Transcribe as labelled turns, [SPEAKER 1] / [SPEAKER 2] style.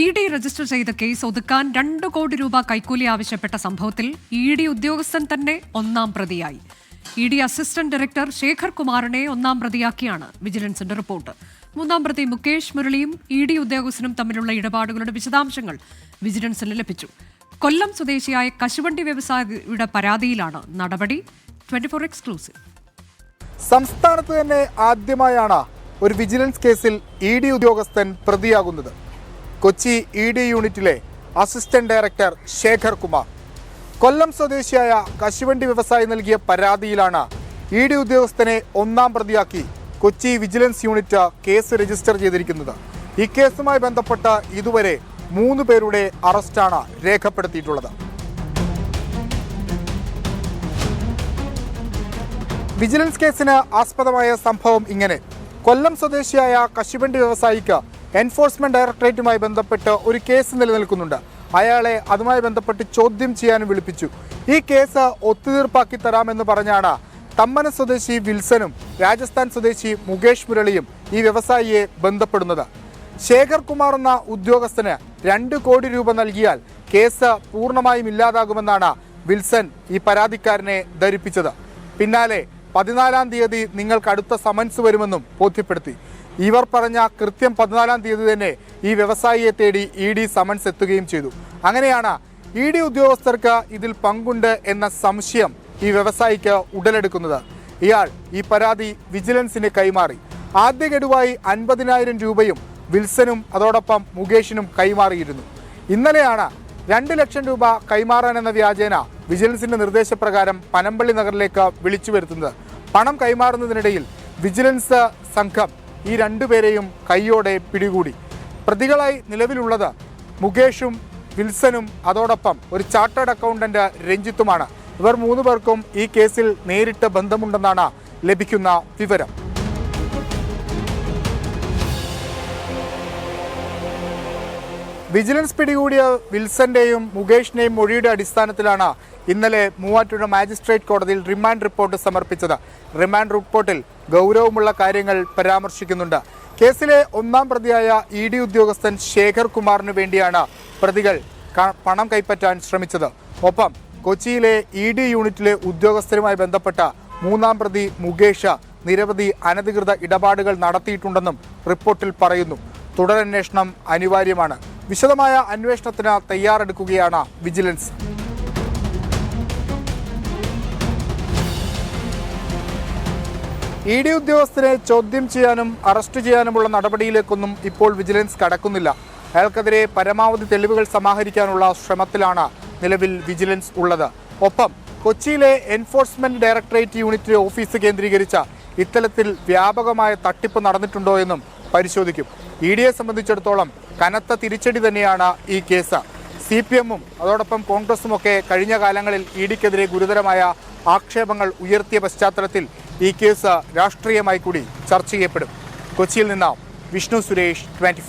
[SPEAKER 1] E D register ചെയ്ത case ഒതുക്കാൻ രണ്ട് കോടി രൂപ കൈക്കൂലി ആവശ്യപ്പെട്ട സംഭവത്തിൽ ഇ ഡി ഉദ്യോഗസ്ഥൻ തന്നെ ഒന്നാം പ്രതിയായി. E D assistant director Shekhar കുമാറിനെ ഒന്നാം പ്രതിയാക്കിയാണ് വിജിലൻസിന്റെ റിപ്പോർട്ട്. മൂന്നാം പ്രതി മുകേഷ് മുരളിയും ഇ ഡി ഉദ്യോഗസ്ഥനും തമ്മിലുള്ള ഇടപാടുകളുടെ വിശദാംശങ്ങൾ വിജിലൻസിന് ലഭിച്ചു. കൊല്ലം സ്വദേശിയായ കശുവണ്ടി വ്യവസായിയുടെ പരാതിയിലാണ് നടപടി. Twenty four exclusive.
[SPEAKER 2] സംസ്ഥാനത്ത് തന്നെ ആദ്യമായാണ് ഒരു വിജിലൻസ് കേസിൽ ഇ ഡി ഉദ്യോഗസ്ഥൻ പ്രതിയാകുന്നത്. കൊച്ചി ഇ ഡി യൂണിറ്റിലെ അസിസ്റ്റന്റ് ഡയറക്ടർ ശേഖർ കുമാർ. കൊല്ലം സ്വദേശിയായ കശുവണ്ടി വ്യവസായി നൽകിയ പരാതിയിലാണ് ഇ ഡി ഉദ്യോഗസ്ഥനെ ഒന്നാം പ്രതിയാക്കി Kochi vigilance unit case register ചെയ്തിരിക്കുന്നത്. ഈ കേസുമായി ബന്ധപ്പെട്ട് ഇതുവരെ മൂന്ന് പേരുടെ അറസ്റ്റാണ് രേഖപ്പെടുത്തിയിട്ടുള്ളത്. വിജിലൻസ് കേസിന് ആസ്പദമായ സംഭവം ഇങ്ങനെ. കൊല്ലം സ്വദേശിയായ കശുവണ്ടി വ്യവസായിക്ക് എൻഫോഴ്സ്മെന്റ് ഡയറക്ടറേറ്റുമായി ബന്ധപ്പെട്ട് ഒരു കേസ് നിലനിൽക്കുന്നുണ്ട്. അയാളെ അതുമായി ബന്ധപ്പെട്ട് ചോദ്യം ചെയ്യാനും വിളിപ്പിച്ചു. ഈ കേസ് ഒത്തുതീർപ്പാക്കി തരാമെന്ന് പറഞ്ഞാണ് തമ്മന സ്വദേശി വിൽസനും രാജസ്ഥാൻ സ്വദേശി മുകേഷ് മുരളിയും ഈ വ്യവസായിയെ ബന്ധപ്പെടുന്നത്. ശേഖർ കുമാർ എന്ന ഉദ്യോഗസ്ഥന് രണ്ട് കോടി രൂപ നൽകിയാൽ കേസ് പൂർണമായും ഇല്ലാതാകുമെന്നാണ് വിൽസൺ ഈ പരാതിക്കാരനെ ധരിപ്പിച്ചത്. പിന്നാലെ പതിനാലാം തീയതി നിങ്ങൾക്ക് അടുത്ത സമൻസ് വരുമെന്നും ബോധ്യപ്പെടുത്തി. ഇവർ പറഞ്ഞ കൃത്യം പതിനാലാം തീയതി തന്നെ ഈ വ്യവസായിയെ തേടി ഇ ഡി സമൻസ് എത്തുകയും ചെയ്തു. അങ്ങനെയാണ് ഇ ഡി ഉദ്യോഗസ്ഥർക്ക് ഇതിൽ പങ്കുണ്ട് എന്ന സംശയം ഈ വ്യവസായിക്ക് ഉടലെടുക്കുന്നത്. ഇയാൾ ഈ പരാതി വിജിലൻസിന് കൈമാറി. ആദ്യ ഗഡുവായി അൻപതിനായിരം രൂപയും വിൽസനും അതോടൊപ്പം മുകേഷിനും കൈമാറിയിരുന്നു. ഇന്നലെയാണ് രണ്ട് ലക്ഷം രൂപ കൈമാറാനെന്ന വ്യാജേന വിജിലൻസിന്റെ നിർദ്ദേശപ്രകാരം പനമ്പള്ളി നഗറിലേക്ക് വിളിച്ചു വരുത്തുന്നത്. പണം കൈമാറുന്നതിനിടയിൽ വിജിലൻസ് സംഘം ഈ രണ്ടുപേരെയും കൈയോടെ പിടികൂടി. പ്രതികളായി നിലവിലുള്ളത് മുകേഷും വിൽസനും. അതോടൊപ്പം ഒരു ചാർട്ടേഡ് അക്കൗണ്ടന്റ് രഞ്ജിത്തുമാണ്. ഇവർ മൂന്ന് പേർക്കും ഈ കേസിൽ നേരിട്ട് ബന്ധമുണ്ടെന്നാണ് ലഭിക്കുന്ന വിവരം. വിജിലൻസ് പിടികൂടിയ വിൽസന്റെയും മുകേഷിന്റെയും മൊഴിയുടെ അടിസ്ഥാനത്തിലാണ് ഇന്നലെ മൂവാറ്റുപുഴ മാജിസ്ട്രേറ്റ് കോടതിയിൽ റിമാൻഡ് റിപ്പോർട്ട് സമർപ്പിച്ചത്. റിമാൻഡ് റിപ്പോർട്ടിൽ ഗൗരവമുള്ള കാര്യങ്ങൾ പരാമർശിക്കുന്നുണ്ട്. കേസിലെ ഒന്നാം പ്രതിയായ ഇ ഡി ഉദ്യോഗസ്ഥൻ ശേഖർ കുമാറിന് വേണ്ടിയാണ് പ്രതികൾ പണം കൈപ്പറ്റാൻ ശ്രമിച്ചത്. ഒപ്പം കൊച്ചിയിലെ ഇ ഡി യൂണിറ്റിലെ ഉദ്യോഗസ്ഥരുമായി ബന്ധപ്പെട്ട മൂന്നാം പ്രതി മുകേഷ് നിരവധി അനധികൃത ഇടപാടുകൾ നടത്തിയിട്ടുണ്ടെന്നും റിപ്പോർട്ടിൽ പറയുന്നു. തുടരന്വേഷണം അനിവാര്യമാണ്. വിശദമായ അന്വേഷണത്തിന് തയ്യാറെടുക്കുകയാണ് വിജിലൻസ്. ഇ ഡി ഉദ്യോഗസ്ഥരെ ചോദ്യം ചെയ്യാനും അറസ്റ്റ് ചെയ്യാനുമുള്ള നടപടിയിലേക്കൊന്നും ഇപ്പോൾ വിജിലൻസ് കടക്കുന്നില്ല. അയാൾക്കെതിരെ പരമാവധി തെളിവുകൾ സമാഹരിക്കാനുള്ള ശ്രമത്തിലാണ് നിലവിൽ വിജിലൻസ് ഉള്ളത്. ഒപ്പം കൊച്ചിയിലെ എൻഫോഴ്സ്മെന്റ് ഡയറക്ടറേറ്റ് യൂണിറ്റിലെ ഓഫീസ് കേന്ദ്രീകരിച്ച ഇത്തരത്തിൽ വ്യാപകമായ തട്ടിപ്പ് നടന്നിട്ടുണ്ടോ എന്നും പരിശോധിക്കും. ഇ ഡിയെ സംബന്ധിച്ചിടത്തോളം കനത്ത തിരിച്ചടി തന്നെയാണ് ഈ കേസ്. സി പി എമ്മും അതോടൊപ്പം കോൺഗ്രസും ഒക്കെ കഴിഞ്ഞ കാലങ്ങളിൽ ഇ ഡിക്കെതിരെ ഗുരുതരമായ ആക്ഷേപങ്ങൾ ഉയർത്തിയ പശ്ചാത്തലത്തിൽ ഈ കേസ് രാഷ്ട്രീയമായി കൂടി ചർച്ച ചെയ്യപ്പെടും. കൊച്ചിയിൽ നിന്ന് വിഷ്ണു സുരേഷ് ട്വന്റി